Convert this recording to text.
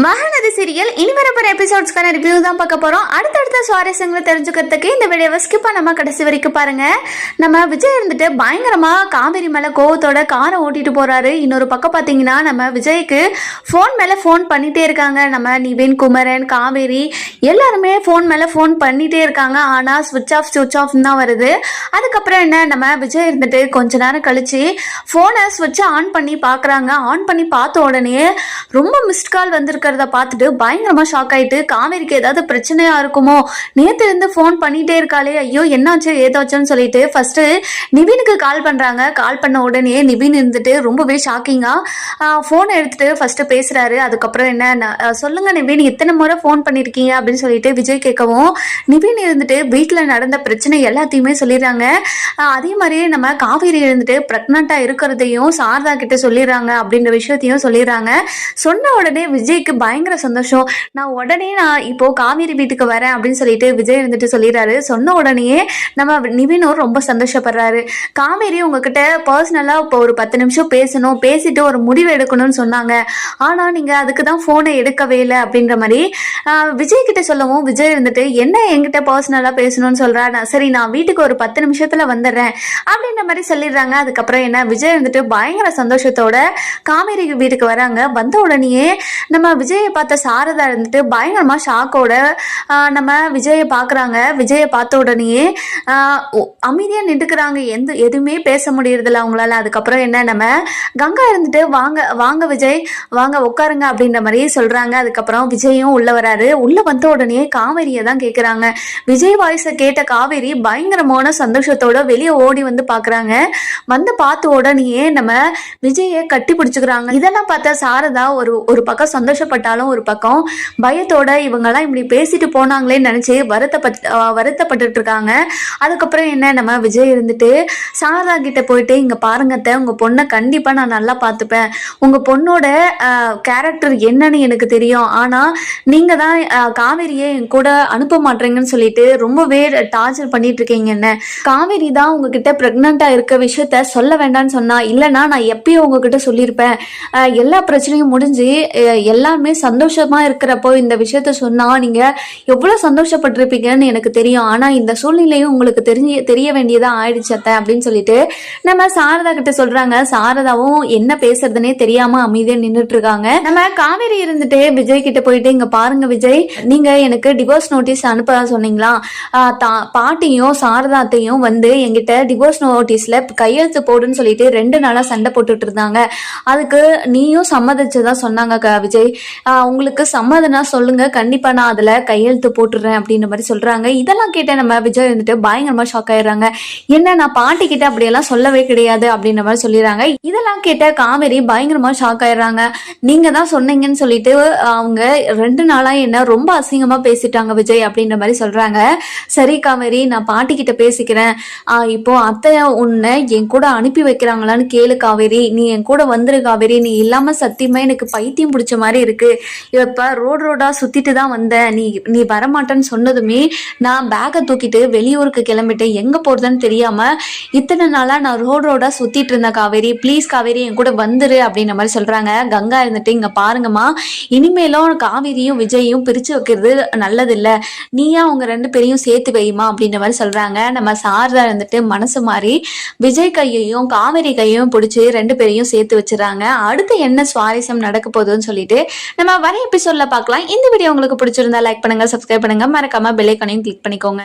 Mahanadi serial இனி வரப்போற எபிசோட்ஸ்க்கான review தான் பார்க்க போறோம். அடுத்தடுத்த சுவாரஸ்யங்களை தெரிஞ்சுக்கிறதுக்கு இந்த வீடியோவை ஸ்கிப் பண்ணாம கடைசி வரைக்கும் பாருங்க. நம்ம விஜய் இருந்துட்டு பயங்கரமா காவேரி மேல கோவத்தோட காரை ஓட்டிட்டு போறாரு. இன்னொரு பக்கம் பாத்தீங்கன்னா நம்ம விஜய்க்கு ஃபோன் மேல ஃபோன் பண்ணிட்டே இருக்காங்க. நம்ம நிவின் குமரன் காவேரி எல்லாருமே ஃபோன் மேல ஃபோன் பண்ணிட்டே இருக்காங்க. ஆனா ஸ்விட்ச் ஆஃப் சுவிட்ச் ஆஃப் தான் வருது. அதுக்கப்புறம் என்ன நம்ம விஜய் இருந்துட்டு கொஞ்ச நேரம் கழிச்சு ஃபோனை ஸ்விட்சை ஆன் பண்ணி பார்க்குறாங்க ஆன் பண்ணி பார்த்த உடனே ரொம்ப மிஸ்ட் கால் இருக்கிறத பார்த்துட்டு பயங்கரமா ஷாக் ஆயிட்டு காவேரிக்கு ஏதாவது பிரச்சனையா இருக்குமோ? நேற்று இருந்து ஃபோன் பண்ணிட்டே இருக்காளே ஐயோ என்னாச்சு ஏதாச்சுன்னு சொல்லிட்டு ஃபர்ஸ்ட் நிவினுக்கு கால் பண்ணுறாங்க கால் பண்ண உடனே நிவின் இருந்துட்டு ரொம்பவே ஷாக்கிங்காக ஃபோனை எடுத்துட்டு ஃபர்ஸ்ட் பேசுறாரு. அதுக்கப்புறம் என்ன சொல்லுங்க நிவின் இத்தனை முறை ஃபோன் பண்ணியிருக்கீங்க அப்படின்னு சொல்லிட்டு விஜய் கேட்கவும் நிவின் இருந்துட்டு வீட்டில் நடந்த பிரச்சனை எல்லாத்தையுமே சொல்லிடுறாங்க. அதே மாதிரியே நம்ம காவேரி இருந்துட்டு ப்ரெக்னெண்ட்டாக இருக்கிறதையும் சாரதா கிட்ட சொல்லிடுறாங்க அப்படின்ற விஷயத்தையும் சொல்லிடுறாங்க. சொன்ன உடனே விஜய்க்கு பயங்கர சந்தோஷம். நான் உடனே நான் இப்போ காவேரி வீட்டுக்கு வரேன் அப்படின்னு சொல்லிட்டு விஜய் இருந்துட்டு சொல்லிடுறாரு. சொன்ன உடனேயே நம்ம நிவினூர் ரொம்ப சந்தோஷப்படுறாரு. காவேரி உங்ககிட்ட பர்சனலாக இப்போ ஒரு பத்து நிமிஷம் பேசணும் பேசிட்டு ஒரு முடிவு எடுக்கணும்னு சொன்னாங்க. ஆனால் நீங்கள் அதுக்கு தான் ஃபோனை எடுக்கவே இல்லை அப்படின்ற மாதிரி விஜய் கிட்ட சொல்லவும் விஜய் இருந்துட்டு என்ன என்கிட்ட பர்சனலாக பேசணும்னு சொல்றா? நான் சரி நான் வீட்டுக்கு ஒரு பத்து நிமிஷத்துல வந்துடுறேன். அப்படின்ற மாதிரி சொல்லிடுறாங்க. அதுக்கப்புறம் என்ன? விஜய் இருந்துட்டு பயங்கர சந்தோஷத்தோட காவேரி வீட்டுக்கு வராங்க. வந்த உடனேயே நம்ம விஜயை பார்த்த சாரதா இருந்துட்டு பயங்கரமா ஷாக்கோட நம்ம விஜயை பார்க்குறாங்க. விஜயை பார்த்த உடனேயே அமைதியாக அமைதியா நின்றுக்கிறாங்க. எந்த எதுவுமே பேச முடியறதில்ல அவங்களால. அதுக்கப்புறம் என்ன நம்ம கங்கா இருந்துட்டு வாங்க வாங்க விஜய் வாங்க உட்காருங்க அப்படின்ற மாதிரி சொல்றாங்க. அதுக்கப்புறம் விஜயும் உள்ள வராரு. உள்ள வந்த உடனே காவேரியை தான் கேட்குறாங்க விஜய் வாய்ஸை கேட்ட காவேரி பயங்கரமான சந்தோஷத்தோட வெளியே ஓடி வந்து பார்க்குறாங்க வந்து பார்த்த உடனேயே நம்ம விஜயை கட்டி பிடிச்சுக்கிறாங்க. இதெல்லாம் பார்த்தா சாரதா ஒரு ஒரு பக்கம் சந்தோஷப்பட்டாலும் ஒரு பக்கம் பயத்தோட இவங்கெல்லாம் இப்படி பேசிட்டு போனாங்களேன்னு நினச்சி வருத்தப்பட் வருத்தப்பட்டுட்டு இருக்காங்க அதுக்கப்புறம் என்ன நம்ம விஜய் இருந்துட்டு சாரதா கிட்ட போயிட்டு இங்க பாருங்கத்த உங்கள் உங்க பொண்ணை கண்டிப்பா நான் நல்லா பார்த்துப்பேன் உங்க பொண்ணோட கேரக்டர் என்னன்னு எனக்கு தெரியும். ஆனா நீங்க தான் காவேரியை என் கூட அனுப்ப மாட்டேங்கன்னு சொல்லிட்டு ரொம்பவே டார்ச்சர் பண்ணிட்டு இருக்கீங்க என்ன? காவேரி தான் உங்ககிட்ட பிரெக்னண்டா இருக்க விஷயத்த சொல்ல வேண்டாம்னு சொன்னா இல்லைன்னா நான் எப்பயும் உங்ககிட்ட சொல்லியிருப்பேன் எல்லா பிரச்சனையும் முடிஞ்சு எல்லா எல்லாமே சந்தோஷமா இருக்கிறப்போ இந்த விஷயத்த சொன்னா நீங்க எவ்வளவு சந்தோஷப்பட்டிருப்பீங்கன்னு எனக்கு தெரியும். ஆனா இந்த சூழ்நிலையும் உங்களுக்கு தெரிஞ்சு தெரிய வேண்டியதா ஆயிடுச்சு அத்தை அப்படின்னு சொல்லிட்டு நம்ம சாரதா கிட்ட சொல்றாங்க. சாரதாவும் என்ன பேசுறதுனே தெரியாம அமைதியா நின்றுட்டு இருக்காங்க நம்ம காவேரி இருந்துட்டு விஜய் கிட்ட போயிட்டு இங்க பாருங்க விஜய் நீங்க எனக்கு டிவோர்ஸ் நோட்டீஸ் அனுப்ப சொன்னீங்களா? தா- பாட்டியும் சாரதாத்தையும் வந்து என்கிட்ட டிவோர்ஸ் நோட்டீஸ்ல கையெழுத்து போடுன்னு சொல்லிட்டு ரெண்டு நாளா சண்டை போட்டுட்டு இருந்தாங்க. அதுக்கு நீயும் சம்மதிச்சதா சொன்னாங்க க- விஜய். உங்களுக்கு சம்மதனா சொல்லுங்க. கண்டிப்பா நான் அதுல கையெழுத்து போட்டுடுறேன் அப்படின்ற மாதிரி சொல்றாங்க. இதெல்லாம் கேட்ட நம்ம. விஜய் வந்துட்டு பயங்கரமா ஷாக் ஆயிடுறாங்க. என்ன நான் பாட்டி கிட்ட அப்படியெல்லாம் சொல்லவே கிடையாது அப்படின்ற மாதிரி சொல்லிடுறாங்க. இதெல்லாம் கேட்ட காவேரி பயங்கரமா ஷாக் ஆயிடுறாங்க. நீங்க தான் சொன்னீங்கன்னு சொல்லிட்டு அவங்க ரெண்டு நாளா என்ன ரொம்ப அசிங்கமா பேசிட்டாங்க விஜய் அப்படின்ற மாதிரி சொல்றாங்க. சரி காவேரி நான் பாட்டி கிட்ட பேசிக்கிறேன் இப்போ அத்தை உன்னை என் கூட அனுப்பி வைக்கிறாங்களான்னு கேளு காவேரி. நீ என் கூட வந்துரு காவேரி. நீ இல்லாம சத்தியமா எனக்கு பைத்தியம் பிடிச்ச மாதிரி இருக்கு இருக்கு. இப்ப ரோடு ரோடா சுத்திட்டு தான் வந்தேன் நீ நீ வரமாட்டேன்னு சொன்னதுமே நான் பேக்கை தூக்கிட்டு வெளியூருக்கு கிளம்பிட்டேன். எங்க போறதுன்னு தெரியாம இத்தனை நாளா நான் ரோடு ரோடா சுத்திட்டு இருந்தேன் காவேரி. ப்ளீஸ் காவேரி என் கூட வந்துரு அப்படின்ற மாதிரி சொல்றாங்க. கங்கா இருந்துட்டு இங்க பாருங்கம்மா. இனிமேலும் காவேரியும் விஜயும் பிரிச்சு வைக்கிறது நல்லதில்ல. நீயா அவங்க ரெண்டு பேரையும் சேர்த்து வையுமா அப்படின்ற மாதிரி சொல்றாங்க. நம்ம சாரதா இருந்துட்டு மனசு மாறி விஜய் கையையும் காவேரி கையையும் பிடிச்சி ரெண்டு பேரையும் சேர்த்து வச்சிடறாங்க. அடுத்து என்ன சுவாரஸ்யம் நடக்க போகுதுன்னு சொல்லிட்டு நம்ம வர எபிசோட்ல பார்க்கலாம். இந்த வீடியோ உங்களுக்கு பிடிச்சிருந்தா லைக் பண்ணுங்க சப்ஸ்கிரைப் பண்ணுங்க. மறக்காம பெல் ஐக்கானையும் கிளிக் பண்ணிக்கோங்க.